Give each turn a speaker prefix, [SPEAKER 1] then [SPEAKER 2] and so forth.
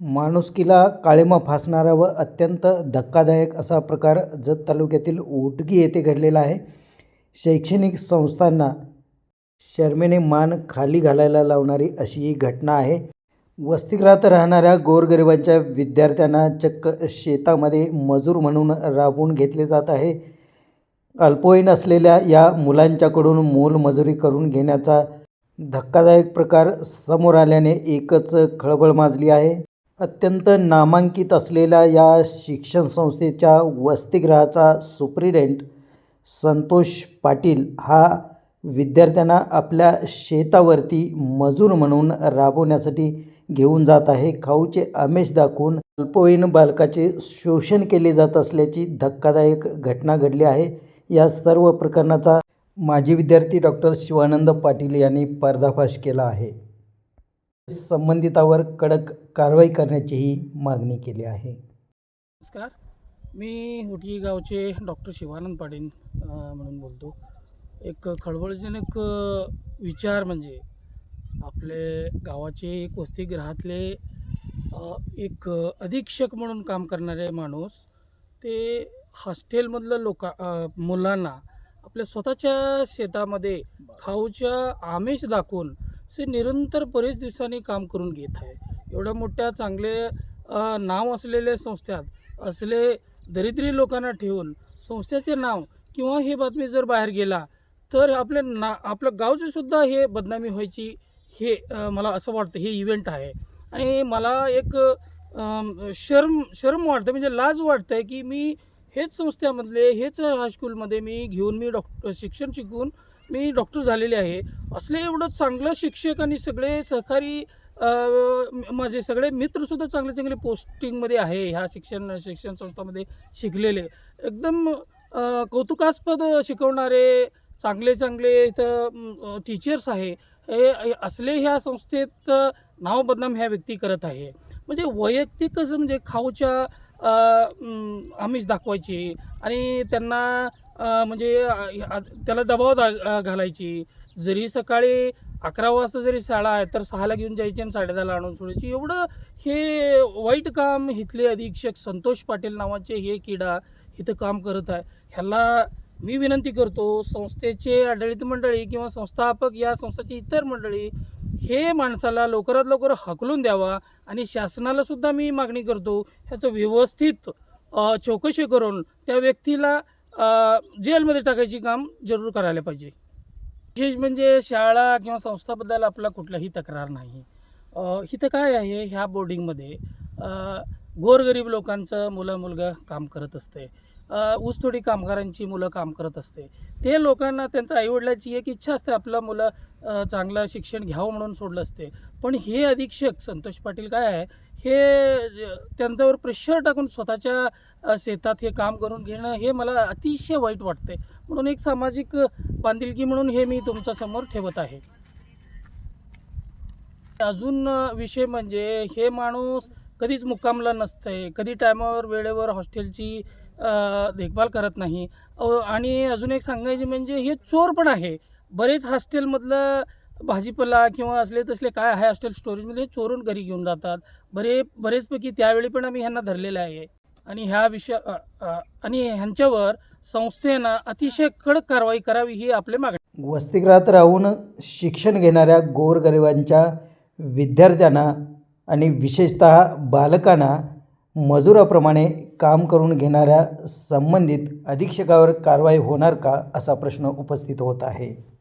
[SPEAKER 1] माणुसकीला काळिमा फासणारा व अत्यंत धक्कादायक असा प्रकार जत तालुक्यातील उटगी येथे घडलेला आहे. शैक्षणिक संस्थांना शर्मेने मान खाली घालायला लावणारी अशी ही घटना आहे. वसतिगृहात राहणाऱ्या गोरगरिबांच्या विद्यार्थ्यांना चक्क शेतामध्ये मजूर म्हणून राबवून घेतले जात आहे. अल्पवयीन असलेल्या या मुलांच्याकडून मोलमजुरी करून घेण्याचा धक्कादायक प्रकार समोर आल्याने एकच खळबळ माजली आहे. अत्यंत नामांकित असलेल्या या शिक्षण संस्थेच्या वसतिगृहाचा सुप्रिडेंट संतोष पाटील हा विद्यार्थ्यांना आपल्या शेतावरती मजूर म्हणून राबवण्यासाठी घेऊन जात आहे. खाऊचे आमिष दाखवून अल्पवयीन बालकाचे शोषण केले जात असल्याची धक्कादायक घटना घडली आहे. या सर्व प्रकरणाचा माजी विद्यार्थी डॉक्टर शिवानंद पाटील यांनी पर्दाफाश केला आहे. संबंधितावर कडक कारवाई करण्याचीही मागणी केली आहे.
[SPEAKER 2] नमस्कार. मी हुटगी गावचे डॉक्टर शिवानंद पाटील म्हणून बोलतो. एक खळबळजनक विचार म्हणजे आपले गावाचे एक वसतिगृहातले एक अधीक्षक म्हणून काम करणारे माणूस ते हॉस्टेलमधलं लोका मुलांना आपल्या स्वतःच्या शेतामध्ये खाऊच्या आमिष दाखवून असे निरंतर बरेच दिवसांनी काम करून घेत आहे. एवढ्या मोठ्या चांगले नाव असलेल्या संस्थेत असले दरिद्री लोकांना ठेवून संस्थेचे नाव किंवा ही बातमी जर बाहेर गेला तर आपले ना आपलं गावची सुद्धा हे बदनामी व्हायची हे मला असं वाटतं हे इव्हेंट आहे. आणि मला एक शर्म शर्म वाटतं म्हणजे लाज वाटतं आहे की मी हेच संस्थेमधले हेच हायस्कूलमध्ये मी घेऊन मी डॉक्टर शिक्षण शिकून मी डॉक्टर झालेले आहे. असले एवढं चांगलं शिक्षक आणि सगळे सहकारी माझे सगळे मित्रसुद्धा चांगले चांगले पोस्टिंगमध्ये आहे. ह्या शिक्षण शिक्षण संस्थामध्ये शिकलेले. एकदम कौतुकास्पद शिकवणारे चांगले चांगले इथं टीचर्स आहे. हे असले ह्या संस्थेत नाव बदनाम ह्या व्यक्ती करत आहे. म्हणजे वैयक्तिकच म्हणजे खाऊच्या आमिष दाखवायची आणि त्यांना म्हणजे त्याला दबाव दा घालायची. जरी सकाळी अकरा वाजता जरी शाळा आहे तर सहाला घेऊन जायची आणि साडेदहाला आणून सोडायची. एवढं हे वाईट काम इथले अधीक्षक संतोष पाटील नावाचे हे किडा इथं काम करत आहे. ह्याला मी विनंती करतो संस्थेचे आढळित मंडळी किंवा संस्थापक या संस्थेची इतर मंडळी हे माणसाला लवकरात लवकर हकलून द्यावा आणि शासनाला सुद्धा मी मागणी करतो ह्याचं व्यवस्थित चौकशी करून त्या व्यक्तीला जेलमध्ये टाकायची काम जरूर करायला पाहिजे. विशेष म्हणजे शाळा किंवा संस्थाबद्दल आपला कुठलाही तक्रार नाही. इथं काय आहे ह्या बोर्डिंगमध्ये गोरगरीब लोकांचं मुलं मुलगा काम करत असते ऊसतोडी कामगारांची मुलं काम करत असते. ते लोकांना त्यांच्या आईवडिलाची एक इच्छा असते आपलं मुलं चांगलं शिक्षण घ्यावं म्हणून सोडलं असते. पण हे अधीक्षक संतोष पाटील काय आहे हे त्यांच्यावर प्रेशर टाकून स्वतःच्या शेतात हे काम करून घेणं हे मला अतिशय वाईट वाटते म्हणून एक सामाजिक बांधिलकी म्हणून हे मी तुमच्यासमोर ठेवत आहे. अजून विषय म्हणजे हे माणूस कधीच मुक्कामला नसतंय. कधी टायमावर वेळेवर हॉस्टेलची देखभाल करत नाही. आणि अजून एक सांगायचे म्हणजे हे चोर पण आहे. बरेच हॉस्टेलमधलं भाजीपाला किंवा असले तसले काय आहे हॉस्टेल स्टोरेजमध्ये चोरून घरी घेऊन जातात. बरे बरेचपैकी त्यावेळी पण आम्ही ह्यांना धरलेलं आहे. आणि ह्या विषय आणि ह्यांच्यावर संस्थेनं अतिशय कडक कारवाई करावी ही आपले मागणी.
[SPEAKER 1] वसतिगृहात राहून शिक्षण घेणाऱ्या गोरगरिबांच्या विद्यार्थ्यांना आणि विशेषतः बालकांना मजुराप्रमाणे काम करून घेणाऱ्या संबंधित अधीक्षकावर कारवाई होणार का असा प्रश्न उपस्थित होत आहे.